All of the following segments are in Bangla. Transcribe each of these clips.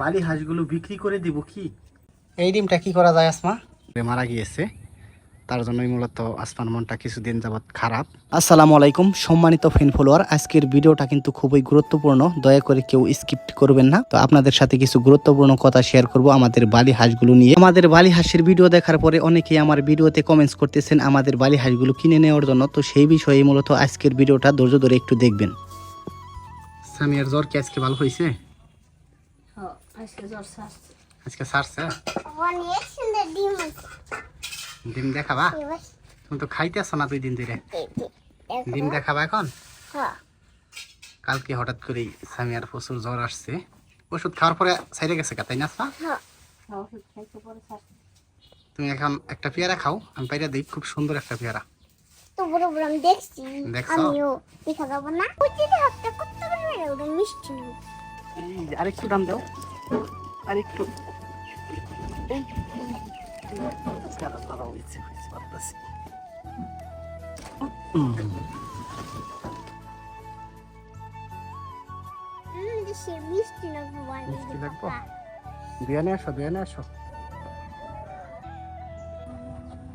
বালি হাঁসগুলো বিক্রি করে দিব কি? এই ডিমটা কি করা যায় আসমা? মারা গিয়েছে। তার জন্যই মূলত আসমান মনটা কিছুদিন যাবৎ খারাপ। আসসালামু আলাইকুম সম্মানিত ফ্যান ফলোয়ার আজকের ভিডিওটা কিন্তু খুবই গুরুত্বপূর্ণ। দয়া করে কেউ স্কিপ্ট করবেন না। তো আপনাদের সাথে কিছু গুরুত্বপূর্ণ কথা শেয়ার করব আমাদের বালি হাঁসগুলো নিয়ে। আমাদের বালি হাঁসের ভিডিও দেখার পরে অনেকেই আমার ভিডিওতে কমেন্টস করতেছেন আমাদের বালি হাঁসগুলো কিনে নেওয়ার জন্য। তো সেই বিষয়ে মূলত আজকের ভিডিওটা ধৈর্য ধরে একটু দেখবেন। সামিয়ার জ্বর কি আজকে ভালো হয়েছে? হ্যাঁ, আজকে সারছে। ডিম। দেখাবা? তুমি তো খাইতে আসো না দুই দিন ধরে। ডিম দেখাবা এখন? হ্যাঁ, কালকে হঠাৎ করেই সামিয়ার প্রচুর জ্বর আসছে। ওষুধ খাওয়ার পরে সাইডে গেছে তাই না আসমা? হ্যাঁ। হ্যাঁ। তুমি এখন একটা পেয়ারা খাও আমি পাইরা দিই খুব সুন্দর একটা পেয়ারা। তো বড় বড় আমি দেখছি। দেখছ? আমিও দেখা যাব না। ওই যে হাতটা কত করে মেরে ওটা মিষ্টি। আরেকটু দাম দাও। মিষ্টি লাগবো? বিয়ানে আসো বিয়ানে আসো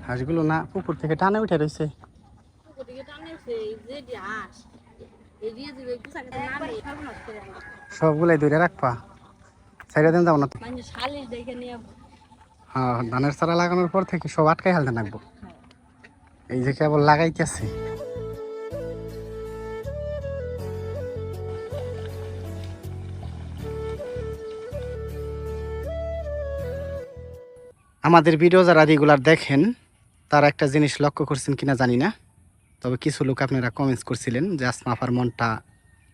হাঁসগুলো না পুকুর থেকে টানে উঠে রয়েছে। সবগুলাই ধরে রাখবা সাইডে দেন যাব না হ্যাঁ ধানের চারা লাগানোর পর থেকে সব আটকাই হালতে রাখব এই যে কেবল লাগাইতেছে। আমাদের ভিডিও যারা রেগুলার দেখেন তারা একটা জিনিস লক্ষ্য করছেন কিনা জানি না। তবে কিছু লোক আপনারা কমেন্টস করছিলেন যে আসমা আপার মনটা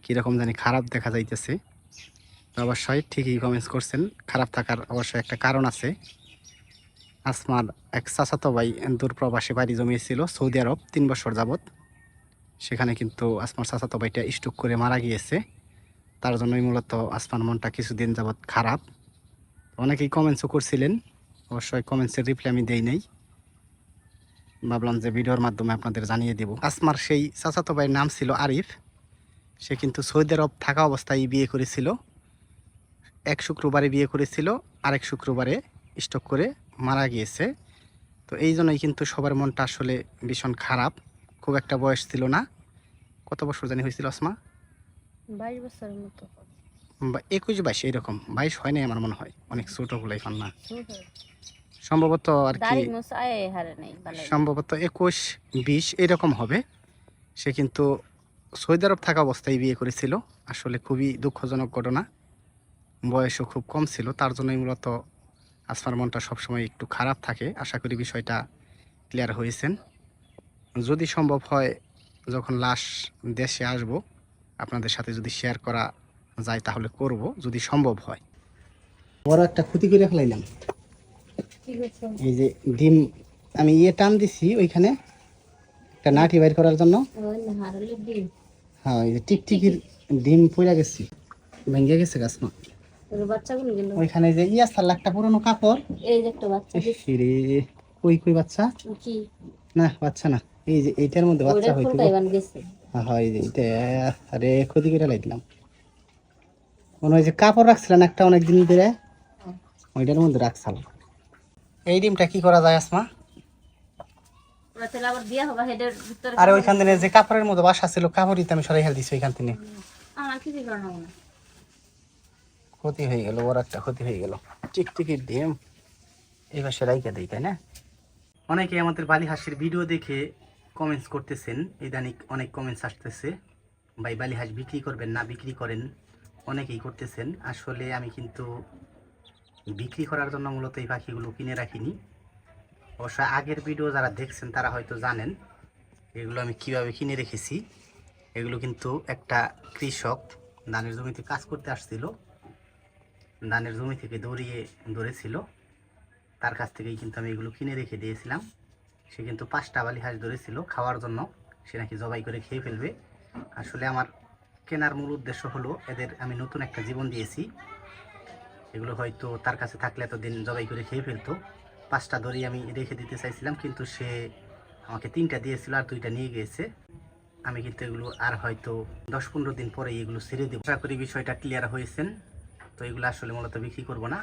কীরকম জানি খারাপ দেখা যাইতেছে। অবশ্যই ঠিকই কমেন্টস করছেন। খারাপ থাকার অবশ্যই একটা কারণ আছে। আসমার এক চাচাতো ভাই দূর প্রবাসে বাড়ি জমিয়েছিল সৌদি আরব তিন বছর যাবৎ। সেখানে কিন্তু আসমার চাচাতো ভাইটা স্ট্রোক করে মারা গিয়েছে। তার জন্যই মূলত আসমার মনটা কিছুদিন যাবৎ খারাপ। অনেকেই কমেন্টসও করছিলেন। অবশ্যই কমেন্টসের রিপ্লাই আমি দেই নাই। ভাবলাম যে ভিডিওর মাধ্যমে আপনাদের জানিয়ে দেব। আসমার সেই চাচাতো ভাইয়ের নাম ছিল আরিফ। সে কিন্তু সৌদি আরব থাকা অবস্থায় বিয়ে করেছিল। এক শুক্রবারে বিয়ে করেছিল আরেক শুক্রবারে স্টক করে মারা গিয়েছে। তো এই জন্যই কিন্তু সবার মনটা আসলে ভীষণ খারাপ। খুব একটা বয়স ছিল না। কত বছর জানি হয়েছিল আসমা? বাইশ বছরের মতো। একুশ বাইশ এইরকম বাইশ হয় নাই আমার মনে হয়। অনেক ছোটোগুলো এখন না। সম্ভবত আর কি সম্ভবত একুশ বিশ এরকম হবে। সে কিন্তু সৌদি আরব থাকা অবস্থায় বিয়ে করেছিল। আসলে খুবই দুঃখজনক ঘটনা। বয়সও খুব কম ছিল তার জন্যই মূলত আসমার মনটা সবসময় একটু খারাপ থাকে। আশা করি বিষয়টা ক্লিয়ার হয়েছেন। যদি সম্ভব হয় যখন লাশ দেশে আসব আপনাদের সাথে যদি শেয়ার করা যায় তাহলে করব যদি সম্ভব হয়। বড় একটা ক্ষতি করে ফেলাইলাম। এই যে ডিম আমি ইয়ে টান দিছি ওইখানে একটা নাটি বাইর করার জন্য। হ্যাঁ এই যে টিকটিকির ডিম পড়ে গেছি ভেঙে গেছে গাছ না। বাচ্চাগুলো গেল ওইখানে যে ইয়া সাল একটা পুরনো কাপড়। এই যে একটা বাচ্চা রে কই কই বাচ্চা? কি? না বাচ্চা না এই যে এইটার মধ্যে বাচ্চা হইতো হ্যাঁ এই যে এটা আরে ক্ষতি করে মনে হয় যে কাপড় রাখছিলেন একটা অনেক দিন ধরে। ওইটার মধ্যে রাখছাল এই ডিমটা কি করা যায় আসমা? আরে ওইখান থেকে যে কাপড়ের মধ্যে বাসা ছিল কাপড়ই তো আমি সরাই হেল দিছি ওইখান থেকে। আমার কিছু না। ক্ষতি হয়ে গেল, ওর একটা ক্ষতি হয়ে গেল। টিকটিকির ডিম এবার পাশে রাইকা দেই, তাই না? অনেকে আমাদের বালি হাঁসের ভিডিও দেখে কমেন্টস করতেছেন ইদানিক অনেক কমেন্টস আসতেছে, ভাই বালি হাঁস বিক্রি করবেন না বিক্রি করেন, অনেকেই করতেছেন। আসলে আমি কিন্তু বিক্রি করার জন্য মূলত এই পাখিগুলো কিনে রাখিনি। অবশ্য আগের ভিডিও যারা দেখছেন, তারা হয়তো জানেন এগুলো আমি কীভাবে কিনে রেখেছি। এগুলো কিন্তু একটা কৃষক, ধানের জমিতে কাজ করতে আসছিল। ধানের জমি থেকে দৌড়িয়ে ধরেছিল। তার কাছ থেকেই কিন্তু আমি এগুলো কিনে রেখে দিয়েছিলাম। সে কিন্তু পাঁচটা বালি হাঁস ধরেছিল খাওয়ার জন্য। সে নাকি জবাই করে খেয়ে ফেলবে। আসলে আমার কেনার মূল উদ্দেশ্য হলো, এদের আমি নতুন একটা জীবন দিয়েছি। এগুলো হয়তো তার কাছে থাকলে এতদিন জবাই করে খেয়ে ফেলতো। পাঁচটা ধরেই আমি রেখে দিতে চাইছিলাম, কিন্তু সে আমাকে তিনটা দিয়েছিল আর দুইটা নিয়ে গিয়েছে। আমি কিন্তু এগুলো আর হয়তো দশ পনেরো দিন পরে এগুলো ছেড়ে দেবো। আশা করি বিষয়টা ক্লিয়ার হয়েছেন তো এগুলো আসলে মূলত বিক্রি করব না।